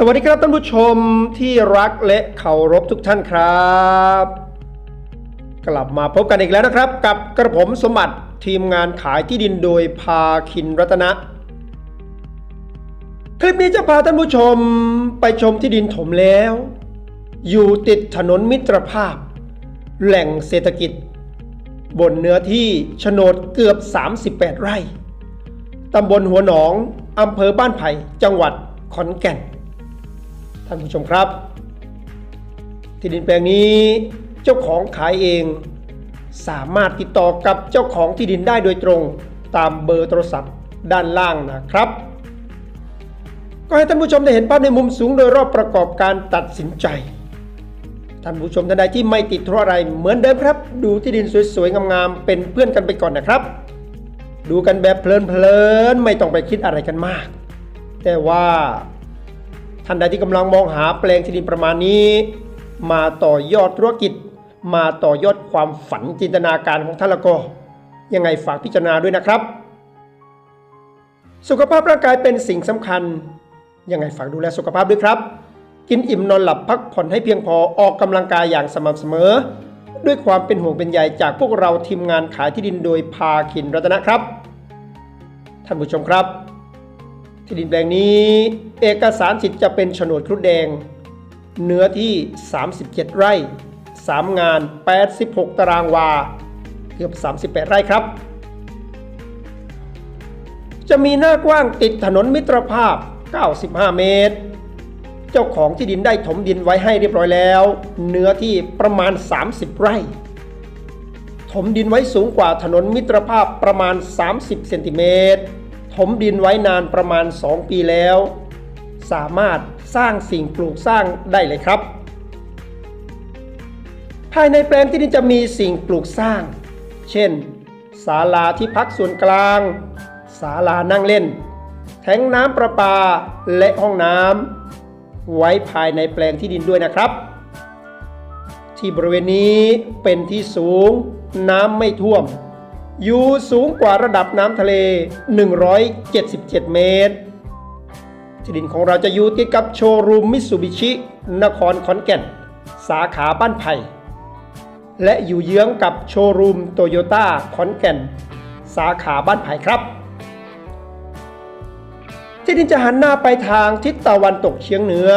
สวัสดีครับท่านผู้ชมที่รักและเคารพทุกท่านครับ กลับมาพบกันอีกแล้วนะครับ กับกระผมสมบัติทีมงานขายที่ดินโดยพาคินรัตนะ คลิปนี้จะพาท่านผู้ชมไปชมที่ดินถมแล้ว อยู่ติดถนนมิตรภาพ แหล่งเศรษฐกิจ บนเนื้อที่โฉนดเกือบ 38 ไร่ตำบลหัวหนองอำเภอบ้านไผ่จังหวัดขอนแก่น ท่านผู้ชมครับ ที่ดินแปลงนี้เจ้าของขายเอง สามารถติดต่อกับเจ้าของที่ดินได้โดยตรงตามเบอร์โทรศัพท์ด้านล่างนะครับ ก็ให้ท่านผู้ชมได้เห็นภาพในมุมสูงโดยรอบประกอบการตัดสินใจ ท่านผู้ชมท่านใดที่ไม่ติดธุระอะไรเหมือนเดิมครับ ดูที่ดินสวยๆงามๆเป็นเพื่อนกันไปก่อนนะครับ ดูกันแบบเพลินๆไม่ต้องไปคิดอะไรกันมาก แต่ว่า ท่านใดที่กำลังมองหาแปลงที่ดินประมาณนี้ มาต่อยอดธุรกิจ มาต่อยอดความฝันจินตนาการของท่านล้วก็ยังไงฝากพิจารณาด้วยนะครับ สุขภาพร่างกายเป็นสิ่งสำคัญ ยังไงฝากดูแลสุขภาพด้วยครับ กินอิ่มนอนหลับพักผ่อนให้เพียงพอออกกำลังกายอย่างสม่ำเสมอ ด้วยความเป็นห่วงเป็นใยจากพวกเราทีมงานขายที่ดินโดยพาคินรัตนะครับ ท่านผู้ชมครับ ที่ดินแปลงนี้ เอกสารสิทธิ์จะเป็นโฉนดครุฑแดง เนื้อที่ 37 ไร่ 3 งาน 86 ตารางวา เกือบ 38 ไร่ครับ จะมีหน้ากว้างติดถนนมิตรภาพ 95 เมตร เจ้าของที่ดินได้ถมดินไว้ให้เรียบร้อยแล้ว เนื้อที่ประมาณ 30 ไร่ ถมดินไว้สูงกว่าถนนมิตรภาพประมาณ 30 เซนติเมตร ถมดินไว้นานประมาณ 2 ปีแล้ว สามารถสร้างสิ่งปลูกสร้างได้เลยครับ ภายในแปลงที่ดินจะมีสิ่งปลูกสร้าง เช่นศาลาที่พักส่วนกลางศาลานั่งเล่น แทงน้ำประปาและห้องน้ำไว้ภายในแปลงที่ดินด้วยนะครับ ที่บริเวณนี้เป็นที่สูงน้ำไม่ท่วม อยู่สูงกว่าระดับน้ำทะเล 177 เมตร ที่ดินของเราจะอยู่ติดกับโชว์รูมมิตซูบิชิ นครขอนแก่น สาขาบ้านไผ่ และอยู่เยื้องกับโชว์รูมโตโยต้าขอนแก่น สาขาบ้านไผ่ครับที่ดินจะหันหน้าไปทางทิศตะวันตกเฉียงเหนือ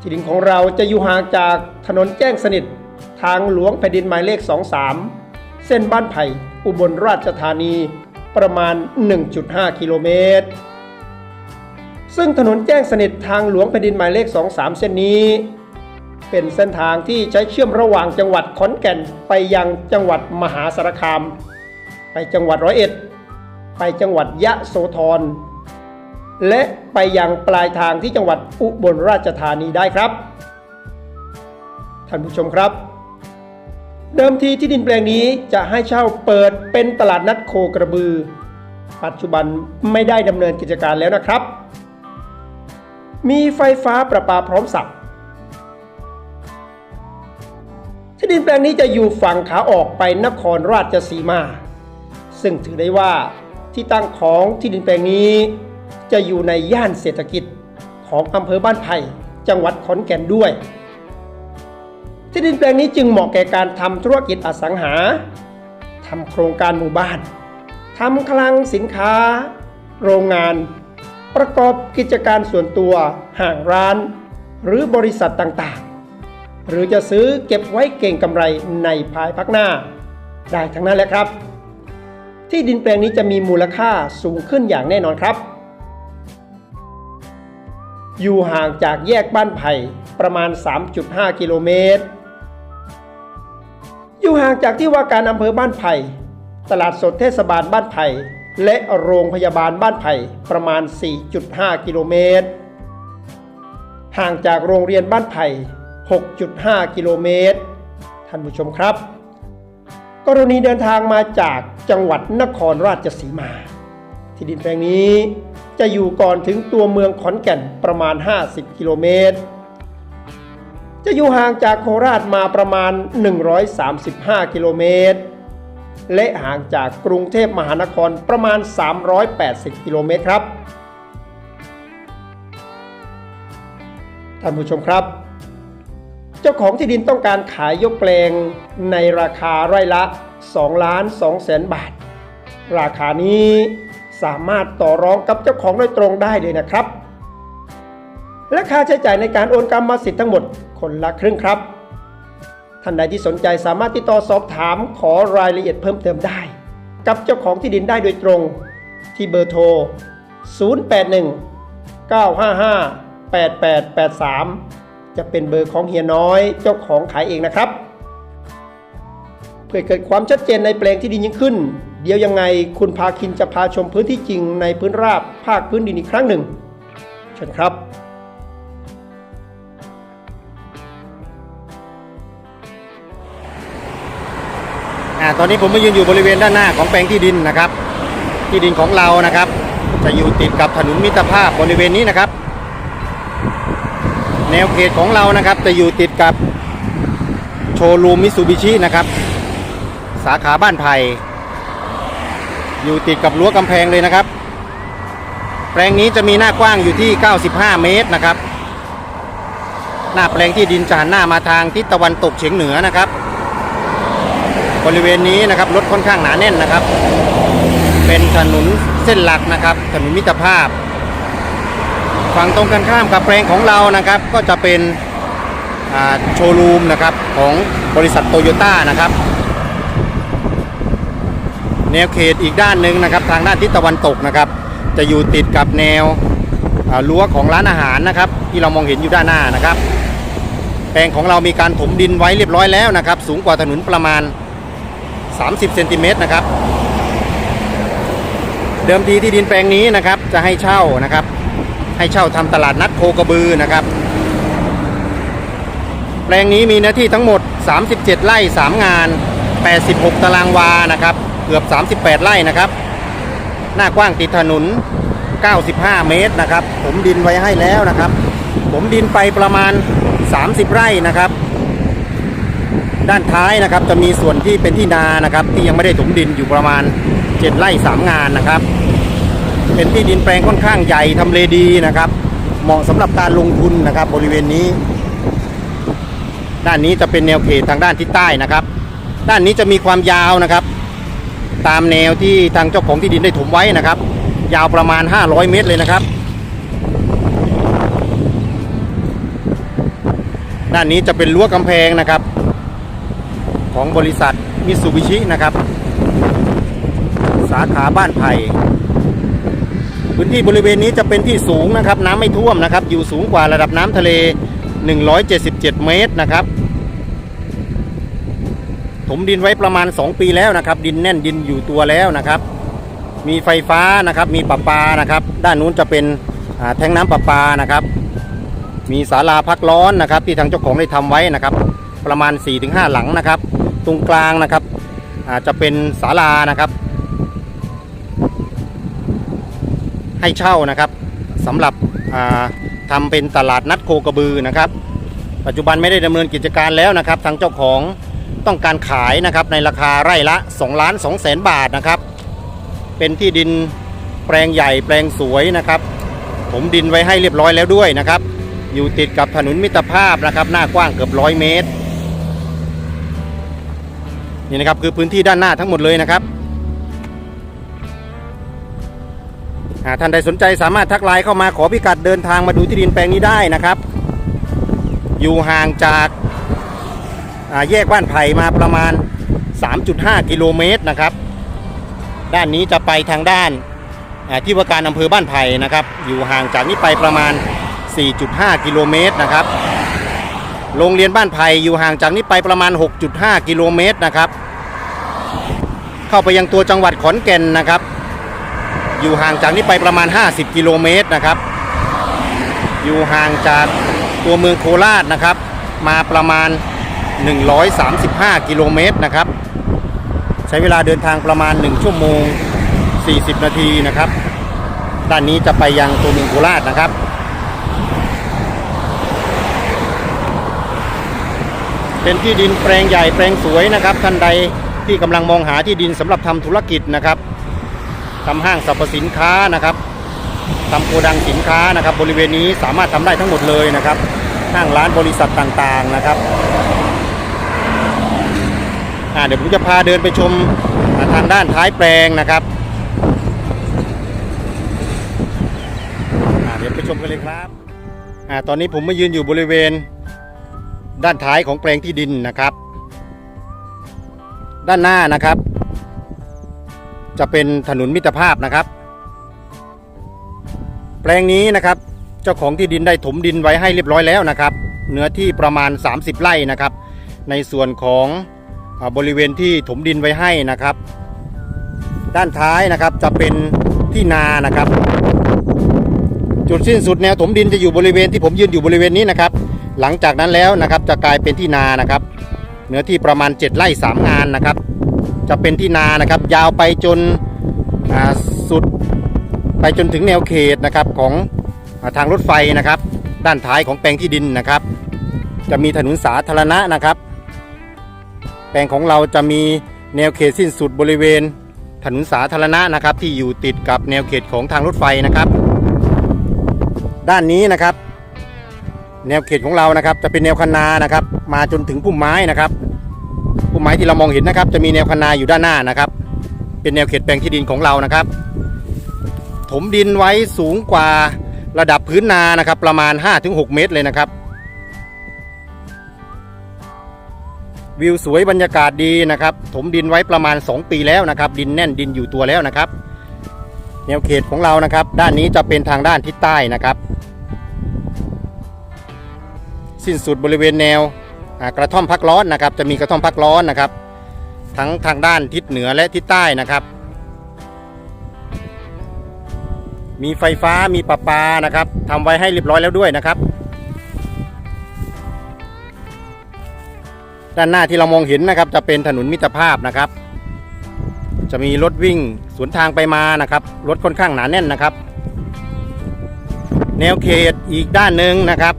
ที่ดินของเราจะอยู่ห่างจากถนนแจ้งสนิท ทางหลวงแผ่นดินหมายเลข 23 เส้นบ้านไผ่อุบลราชธานีประมาณ 1.5 กิโลเมตร ซึ่งถนนแจ้งสนิททางหลวงแผ่นดินหมายเลข 23 เส้นนี้ เป็นเส้นทางที่ใช้เชื่อมระหว่างจังหวัดขอนแก่นไปยังจังหวัดมหาสารคาม ไปจังหวัดร้อยเอ็ด ไปจังหวัดยะโสธร และไปยังปลายทางที่จังหวัดอุบลราชธานีได้ครับ ท่านผู้ชมครับ เดิมทีที่ดินแปลงนี้จะให้เช่าเปิดเป็นตลาดนัดโคกระบือ ปัจจุบันไม่ได้ดำเนินกิจการแล้วนะครับ มีไฟฟ้าประปาพร้อมสับที่ดินแปลงนี้จะอยู่ฝั่งขาออกไปนครราชสีมา ซึ่งถือได้ว่าที่ตั้งของที่ดินแปลงนี้ จะอยู่ในย่านเศรษฐกิจของอำเภอบ้านไผ่จังหวัดขอนแก่นด้วย ที่ดินแปลงนี้จึงเหมาะแก่การทำธุรกิจอสังหาทำโครงการหมู่บ้านทำคลังสินค้า โรงงาน ประกอบกิจการส่วนตัวห้างร้าน หรือบริษัทต่างๆ หรือจะซื้อเก็บไว้เก่งกำไรในภายภาคหน้า ได้ทั้งนั้นแหละครับ ที่ดินแปลงนี้จะมีมูลค่าสูงขึ้นอย่างแน่นอนครับ อยู่ห่างจากแยกบ้านไผ่ประมาณ 3.5 กิโลเมตร อยู่ห่างจากที่ว่าการอำเภอบ้านไผ่ตลาดสดเทศบาลบ้านไผ่และโรงพยาบาลบ้านไผ่ประมาณ 4.5 กิโลเมตร ห่างจากโรงเรียนบ้านไผ่ 6.5 กิโลเมตร ท่านผู้ชมครับ กรณีเดินทางมาจากจังหวัดนครราชสีมา ที่ดินแปลงนี้จะอยู่ก่อนถึงตัวเมืองขอนแก่นประมาณ 50 กิโลเมตร จะอยู่ห่างจากโคราชมาประมาณ 135 กิโลเมตร และห่างจากกรุงเทพมหานครประมาณ 380 กิโลเมตรครับ ท่านผู้ชมครับ เจ้าของที่ดินต้องการขายยกแปลงในราคาไร่ละ 2 ล้าน2แสนบาท ราคานี้สามารถต่อรองกับเจ้าของโดยตรงได้เลยนะครับและค่าใช้จ่ายในการโอนกรรมสิทธิ์ทั้งหมด คนละครึ่งครับท่านใดที่สนใจสามารถติดต่อสอบถามขอรายละเอียดเพิ่มเติมได้ กับเจ้าของที่ดินได้โดยตรงที่เบอร์โทร 081 955 8883 จะเป็นเบอร์ของเฮียน้อยเจ้าของขายเองนะครับ เพื่อเกิดความชัดเจนในแปลงที่ดินยิ่งขึ้น เดี๋ยวยังไงคุณพาคินจะพาชมพื้นที่จริงในพื้นราบภาคพื้นดินอีกครั้งหนึ่งเชิญครับ อ่าตอนนี้ผมมายืนอยู่บริเวณด้านหน้าของแปลงที่ดินนะครับ ที่ดินของเรานะครับ จะอยู่ติดกับถนนมิตรภาพบริเวณนี้นะครับ แนวเขตของเรานะครับจะอยู่ติดกับโชว์รูมมิตซูบิชินะครับ สาขาบ้านไผ่อยู่ติดกับรั้วกำแพงเลยนะครับ แปลงนี้จะมีหน้ากว้างอยู่ที่ 95 เมตรนะครับ หน้าแปลงที่ดินจะหันหน้ามาทางทิศตะวันตกเฉียงเหนือนะครับ บริเวณนี้นะครับรถค่อนข้างหนาแน่นนะครับ เป็นถนนเส้นหลักนะครับ ถนนมิตรภาพ ฝั่งตรงกันข้ามกับแปลงของเรานะครับ ก็จะเป็นโชว์รูมนะครับของบริษัทโตโยต้านะครับ แนวเขตอีกด้านหนึ่งนะครับ ทางด้านทิศตะวันตกนะครับ จะอยู่ติดกับแนวรั้วของร้านอาหารนะครับ ที่เรามองเห็นอยู่ด้านหน้านะครับ แปลงของเรามีการถมดินไว้เรียบร้อยแล้วนะครับ สูงกว่าถนนประมาณ 30เซนติเมตรนะครับ เดิมทีที่ดินแปลงนี้นะครับ จะให้เช่านะครับ ให้เช่าทำตลาดนัดโคกระบือนะครับ แปลงนี้มีเนื้อที่ทั้งหมด 37 ไร่ 3 งาน 86 ตารางวานะครับ เกือบ 38 ไร่นะครับ หน้ากว้างติดถนน 95 เมตรนะครับ ผมดินไว้ให้แล้วนะครับ ผมดินไปประมาณ 30 ไร่นะครับ ด้านท้ายนะครับจะมีส่วนที่เป็นที่นานะครับ ที่ยังไม่ได้ถมดินอยู่ประมาณ 7 ไร่3งานนะครับ เป็นที่ดินแปลงค่อนข้างใหญ่ทำเลดีนะครับ เหมาะสำหรับการลงทุนนะครับ บริเวณนี้ ด้านนี้จะเป็นแนวเขตทางด้านทิศใต้นะครับ ด้านนี้จะมีความยาวนะครับ ตามแนวที่ทางเจ้าของที่ดินได้ถมไว้นะครับ ยาวประมาณ 500 เมตรเลยนะครับด้านนี้จะเป็นรั้วกำแพงนะครับ ของบริษัทมิตซูบิชินะครับ สาขาบ้านไผ่พื้นที่บริเวณนี้จะเป็นที่สูงนะครับ น้ำไม่ท่วมนะครับ อยู่สูงกว่าระดับน้ำทะเล 177 เมตรนะครับ ถมดินไว้ประมาณ 2 ปีแล้วนะครับ ดินแน่นดินอยู่ตัวแล้วนะครับ มีไฟฟ้านะครับ มีประปานะครับ ด้านนู้นจะเป็นแทงน้ำประปานะครับ มีศาลาพักร้อนนะครับ ที่ทางเจ้าของได้ทำไว้นะครับ ประมาณ 4-5 หลังนะครับ ตรงกลางนะครับอาจจะเป็นศาลานะครับ ให้เช่านะครับสำหรับอ่าทำเป็นตลาดนัดโคกระบือนะครับ ปัจจุบันไม่ได้ดำเนินกิจการแล้วนะครับ ทางเจ้าของต้องการขายนะครับในราคาไร่ละ2ล้าน2แสนบาทนะครับ เป็นที่ดินแปลงใหญ่แปลงสวยนะครับ ผมดินไว้ให้เรียบร้อยแล้วด้วยนะครับ อยู่ติดกับถนนมิตรภาพนะครับ หน้ากว้างเกือบร้อยเมตร นี่นะครับคือพื้นที่ด้านหน้าทั้งหมดเลยนะครับอ่าท่านใดสนใจสามารถทักไลน์เข้ามาขอพิกัดเดินทางมาดูที่ดินแปลงนี้ได้นะครับ อยู่ห่างจากาแยกบ้านไผ่มาประมาณ 3.5 กิโลเมตรนะครับ ด้านนี้จะไปทางด้านาที่ว่าการอำเภอบ้านไผ่นะครับ อยู่ห่างจากนี้ไปประมาณ 4.5 กิโลเมตรนะครับ โรงเรียนบ้านไผ่อยู่ห่างจากนี้ไปประมาณ 6.5 กิโลเมตรนะครับ เข้าไปยังตัวจังหวัดขอนแก่นนะครับ อยู่ห่างจากนี้ไปประมาณ 50 กิโลเมตรนะครับ อยู่ห่างจากตัวเมืองโคราชนะครับ มาประมาณ 135 กิโลเมตรนะครับ ใช้เวลาเดินทางประมาณ 1 ชั่วโมง 40 นาทีนะครับ ด้านนี้จะไปยังตัวเมืองโคราชนะครับ เป็นที่ดินแปลงใหญ่แปลงสวยนะครับท่านใดที่กำลังมองหาที่ดินสำหรับทำธุรกิจนะครับทำห้างสรรพสินค้านะครับทำโกดังสินค้านะครับ บริเวณนี้สามารถทำได้ทั้งหมดเลยนะครับห้างร้านบริษัทต่างๆนะครับเดี๋ยวผมจะพาเดินไปชมทางด้านท้ายแปลงนะครับเดี๋ยวไปชมกันเลยครับอตอนนี้ผมมายืนอยู่บริเวณ ด้านท้ายของแปลงที่ดินนะครับ ด้านหน้านะครับ จะเป็นถนนมิตรภาพนะครับ แปลงนี้นะครับ เจ้าของที่ดินได้ถมดินไว้ให้เรียบร้อยแล้วนะครับ เนื้อที่ประมาณ 30 ไร่นะครับ ในส่วนของอบริเวณที่ถมดินไว้ให้นะครับ ด้านท้ายนะครับจะเป็นที่นานะครับ จุดสิ้นสุดแนวถมดินจะอยู่บริเวณที่ผมยืนอยู่บริเวณนี้นะครับ หลังจากนั้นแล้วนะครับจะกลายเป็นที่นานะครับ เนื้อที่ประมาณ 7 ไร่3งานนะครับ จะเป็นที่นานะครับ ยาวไปจนสุดไปจนถึงแนวเขตนะครับของอทางรถไฟนะครับ ด้านท้ายของแปลงที่ดินนะครับ จะมีถนนสาธารณะนะครับ แปลงของเราจะมีแนวเขตสิ้นสุดบริเวณ ถนนสาธารณะนะครับ ที่อยู่ติดกับแนวเขตของทางรถไฟนะครับ ด้านนี้นะครับ แนวเขตของเรานะครับ จะเป็นแนวคันนานะครับ มาจนถึงพุ่มไม้นะครับพุ่มไม้ที่เรามองเห็นนะครับ จะมีแนวคันนาอยู่ด้านหน้านะครับ เป็นแนวเขตแปลงที่ดินของเรานะครับ ถมดินไว้สูงกว่าระดับพื้นนานะครับ ประมาณ 5-6 เมตรเลยนะครับ วิวสวยบรรยากาศดีนะครับ ถมดินไว้ประมาณ 2 ปีแล้วนะครับ ดินแน่นดินอยู่ตัวแล้วนะครับ แนวเขตของเรานะครับ ด้านนี้จะเป็นทางด้านทิศใต้นะครับ สิ้นสุดบริเวณแนวกระท่อมพักร้อนนะครับ จะมีกระท่อมพักร้อนนะครับ ทั้งทางด้านทิศเหนือและทิศใต้นะครับ มีไฟฟ้ามีประปานะครับทำไว้ให้เรียบร้อยแล้วด้วยนะครับ ด้านหน้าที่เรามองเห็นนะครับ จะเป็นถนนมิตรภาพนะครับ จะมีรถวิ่งสวนทางไปมานะครับรถค่อนข้างหนาแน่นนะครับ แนวเขตอีกด้านหนึ่งนะครับ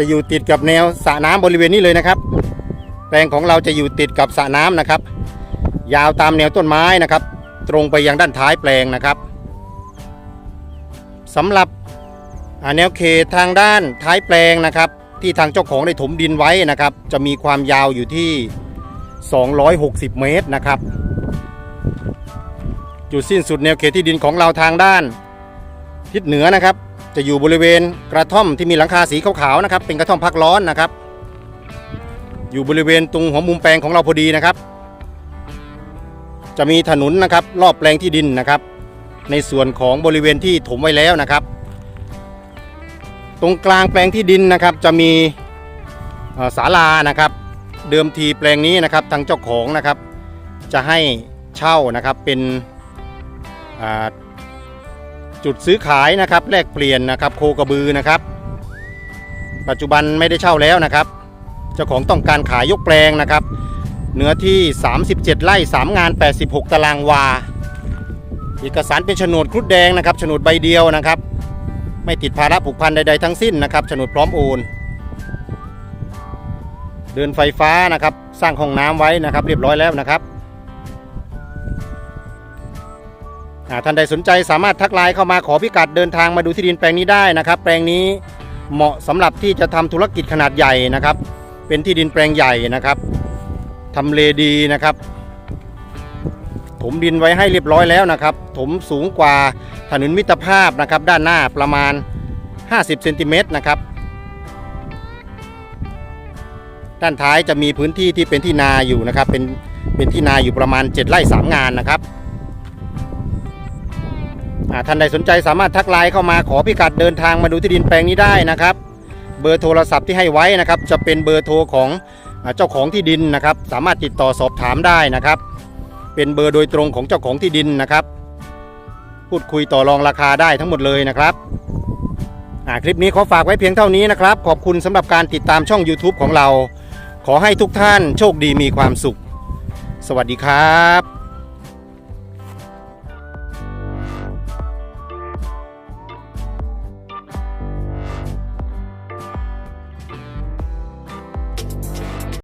จะอยู่ติดกับแนวสระน้ำบริเวณนี้เลยนะครับ แปลงของเราจะอยู่ติดกับสระน้ำนะครับ ยาวตามแนวต้นไม้นะครับ ตรงไปยังด้านท้ายแปลงนะครับสำหรับแนวเขตทางด้านท้ายแปลงนะครับ ที่ทางเจ้าของได้ถมดินไว้นะครับ จะมีความยาวอยู่ที่ 260 เมตรนะครับจุดสิ้นสุดแนวเขตที่ดินของเราทางด้านทิศเหนือนะครับ จะอยู่บริเวณกระท่อมที่มีหลังคาสีขาวๆนะครับ เป็นกระท่อมพักร้อนนะครับ อยู่บริเวณตรงหัวมุมแปลงของเราพอดีนะครับ จะมีถนนนะครับ รอบแปลงที่ดินนะครับ ในส่วนของบริเวณที่ถมไว้แล้วนะครับ ตรงกลางแปลงที่ดินนะครับ จะมีศาลานะครับ เดิมทีแปลงนี้นะครับทางเจ้าของนะครับ จะให้เช่านะครับเป็น จุดซื้อขายนะครับแลกเปลี่ยนนะครับโคกระบือนะครับ ปัจจุบันไม่ได้เช่าแล้วนะครับ เจ้าของต้องการขายยกแปลงนะครับ เนื้อที่ 37 ไร่ 3 งาน 86 ตารางวา เอกสารเป็นโฉนดครุฑแดงนะครับโฉนดใบเดียวนะครับ ไม่ติดภาระผูกพันใดๆทั้งสิ้นนะครับโฉนดพร้อมโอนเดินไฟฟ้านะครับ สร้างห้องน้ำไว้นะครับ เรียบร้อยแล้วนะครับ ท่านใดสนใจสามารถทักไลน์เข้ามาขอพิกัดเดินทางมาดูที่ดินแปลงนี้ได้นะครับ แปลงนี้เหมาะสำหรับที่จะทำธุรกิจขนาดใหญ่นะครับ เป็นที่ดินแปลงใหญ่นะครับทำเลดีนะครับ ถมดินไว้ให้เรียบร้อยแล้วนะครับ ถมสูงกว่าถนนมิตรภาพนะครับ ด้านหน้าประมาณ 50เซนติเมตรนะครับด้านท้ายจะมีพื้นที่ที่เป็นที่นาอยู่นะครับ เป็นเป็นที่นาอยู่ประมาณ 7 ไร่3งานนะครับ ท่านใดสนใจสามารถทักไลน์เข้ามาขอพิกัดเดินทางมาดูที่ดินแปลงนี้ได้นะครับ เบอร์โทรศัพท์ที่ให้ไว้นะครับ จะเป็นเบอร์โทรของเจ้าของที่ดินนะครับ สามารถติดต่อสอบถามได้นะครับ เป็นเบอร์โดยตรงของเจ้าของที่ดินนะครับ พูดคุยต่อรองราคาได้ทั้งหมดเลยนะครับคลิปนี้ขอฝากไว้เพียงเท่านี้นะครับ ขอบคุณสำหรับการติดตามช่อง YouTube ของเรา ขอให้ทุกท่านโชคดีมีความสุข สวัสดีครับ